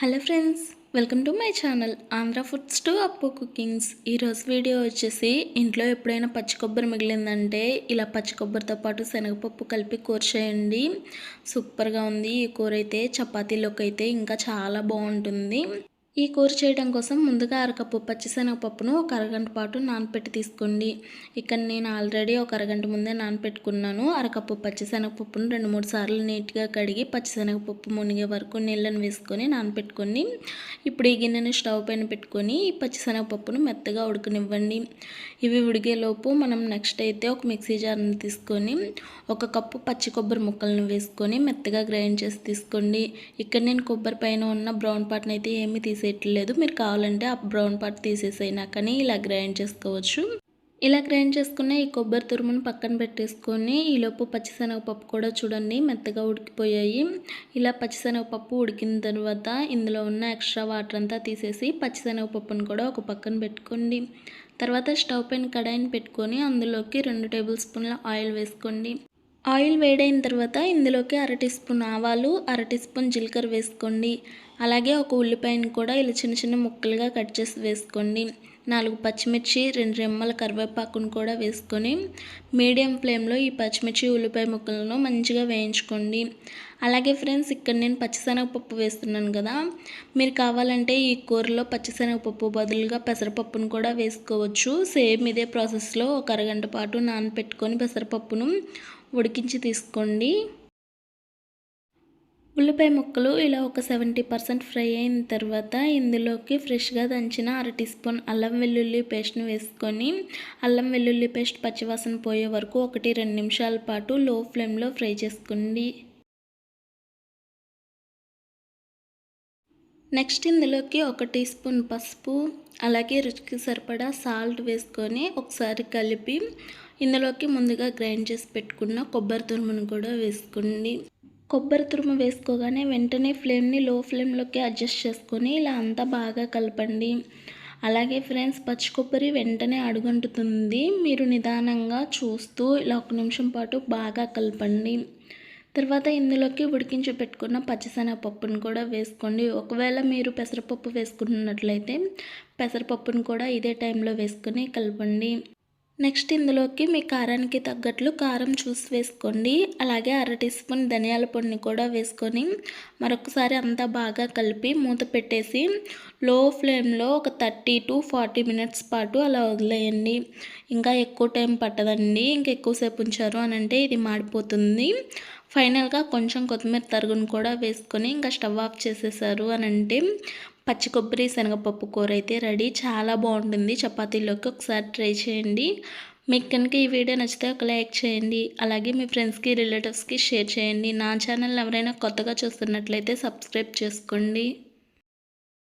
Hello friends welcome to my channel Andhra foods to Appu cookings. ఈరోజు video వచ్చేసి ఇంట్లో ఎప్పుడైనా పచ్చి కొబ్బరి మిగిలిందంటే ఇలా పచ్చి కొబ్బరితో పాటు శనగపప్పు కలిపి కూర చేయండి. సూపర్గా ఉంది. ఈ కూర అయితే చపాతీలోకి అయితే ఇంకా చాలా బాగుంటుంది. ఈ కూర చేయడం కోసం ముందుగా అరకప్పు పచ్చిశనగపప్పును ఒక అరగంట పాటు నానపెట్టి తీసుకోండి. ఇక్కడ నేను ఆల్రెడీ ఒక అరగంట ముందే నానపెట్టుకున్నాను. అరకప్పు పచ్చిశనగపప్పును రెండు మూడు సార్లు నీట్గా కడిగి పచ్చిశనగపప్పు మునిగే వరకు నీళ్ళను వేసుకొని నానపెట్టుకొని ఇప్పుడు ఈ గిన్నెను స్టవ్ పైన పెట్టుకొని ఈ పచ్చిశనగపప్పును మెత్తగా ఉడకనివ్వండి. ఇవి ఉడిగేలోపు మనం నెక్స్ట్ అయితే ఒక మిక్సీ జార్ని తీసుకొని ఒక కప్పు పచ్చి కొబ్బరి ముక్కలను వేసుకొని మెత్తగా గ్రైండ్ చేసి తీసుకోండి. ఇక్కడ నేను కొబ్బరి పైన ఉన్న బ్రౌన్ పార్ట్ని అయితే ఏమీ తీసి తీసేయట్లేదు మీరు కావాలంటే ఆ బ్రౌన్ పార్ట్ తీసేసైనా కానీ ఇలా గ్రైండ్ చేసుకోవచ్చు. ఇలా గ్రైండ్ చేసుకున్న ఈ కొబ్బరి తురుమును పక్కన పెట్టేసుకొని ఈలోపు పచ్చిశనగపప్పు కూడా చూడండి మెత్తగా ఉడికిపోయాయి. ఇలా పచ్చిశనగపప్పు ఉడికిన తర్వాత ఇందులో ఉన్న ఎక్స్ట్రా వాటర్ అంతా తీసేసి పచ్చిశనగపప్పును కూడా ఒక పక్కన పెట్టుకోండి. తర్వాత స్టవ్ పైన కడాయిని పెట్టుకొని అందులోకి రెండు టేబుల్ స్పూన్ల ఆయిల్ వేసుకోండి. ఆయిల్ వేడైన తర్వాత ఇందులోకి అర టీ స్పూన్ ఆవాలు అర టీ స్పూన్ జీలకర్ర వేసుకోండి. అలాగే ఒక ఉల్లిపాయను కూడా ఇలా చిన్న చిన్న ముక్కలుగా కట్ చేసి వేసుకోండి. నాలుగు పచ్చిమిర్చి రెండు రెమ్మల కరివేపాకును కూడా వేసుకొని మీడియం ఫ్లేమ్లో ఈ పచ్చిమిర్చి ఉల్లిపాయ ముక్కలను మంచిగా వేయించుకోండి. అలాగే ఫ్రెండ్స్ ఇక్కడ నేను పచ్చిశనగపప్పు వేస్తున్నాను కదా. మీరు కావాలంటే ఈ కూరలో పచ్చిశనగపప్పు బదులుగా పెసరపప్పును కూడా వేసుకోవచ్చు. సేమ్ ఇదే ప్రాసెస్లో ఒక అరగంట పాటు నానపెట్టుకొని పెసరపప్పును ఉడికించి తీసుకోండి. ఉల్లిపాయ ముక్కలు ఇలా ఒక సెవెంటీ పర్సెంట్ ఫ్రై అయిన తర్వాత ఇందులోకి ఫ్రెష్గా దంచిన అర టీ స్పూన్ అల్లం వెల్లుల్లి పేస్ట్ని వేసుకొని అల్లం వెల్లుల్లి పేస్ట్ పచ్చివాసన పోయే వరకు ఒకటి రెండు నిమిషాల పాటు లో ఫ్లేమ్లో ఫ్రై చేసుకోండి. నెక్స్ట్ ఇందులోకి ఒక టీ స్పూన్ పసుపు అలాగే రుచికి సరిపడా సాల్ట్ వేసుకొని ఒకసారి కలిపి ఇందులోకి ముందుగా గ్రైండ్ చేసి పెట్టుకున్న కొబ్బరి తురుమును కూడా వేసుకోండి. కొబ్బరి తురుము వేసుకోగానే వెంటనే ఫ్లేమ్ని లో ఫ్లేమ్లోకి అడ్జస్ట్ చేసుకొని ఇలా అంతా బాగా కలపండి. అలాగే ఫ్రెండ్స్ పచ్చి కొబ్బరి వెంటనే అడుగంటుతుంది. మీరు నిదానంగా చూస్తూ ఇలా ఒక నిమిషం పాటు బాగా కలపండి. తర్వాత ఇందులోకి ఉడికించి పెట్టుకున్న పచ్చిశనగపప్పును కూడా వేసుకోండి. ఒకవేళ మీరు పెసరపప్పు వేసుకున్నట్లయితే పెసరపప్పును కూడా ఇదే టైంలో వేసుకొని కలపండి. నెక్స్ట్ ఇందులోకి మీ కారానికి తగ్గట్లు కారం చూసి వేసుకోండి. అలాగే అర టీ స్పూన్ ధనియాల పొడిని కూడా వేసుకొని మరొకసారి అంతా బాగా కలిపి మూత పెట్టేసి లో ఫ్లేమ్లో ఒక థర్టీ టు ఫార్టీ మినిట్స్ పాటు అలా వదిలేయండి. ఇంకా ఎక్కువ టైం పట్టదండి. ఇంకా ఎక్కువసేపు ఉంచారు అని అంటే ఇది మాడిపోతుంది. ఫైనల్గా కొంచెం కొత్తిమీర తరుగును కూడా వేసుకొని ఇంకా స్టవ్ ఆఫ్ చేసేసారు అని అంటే పచ్చి కొబ్బరి శనగపప్పు కూర అయితే రెడీ. చాలా బాగుంటుంది చపాతీలోకి. ఒకసారి ట్రై చేయండి. మీకు కనుక ఈ వీడియో నచ్చితే ఒక లైక్ చేయండి. అలాగే మీ ఫ్రెండ్స్కి రిలేటివ్స్కి షేర్ చేయండి. నా ఛానల్ ఎవరైనా కొత్తగా చూస్తున్నట్లయితే సబ్స్క్రైబ్ చేసుకోండి.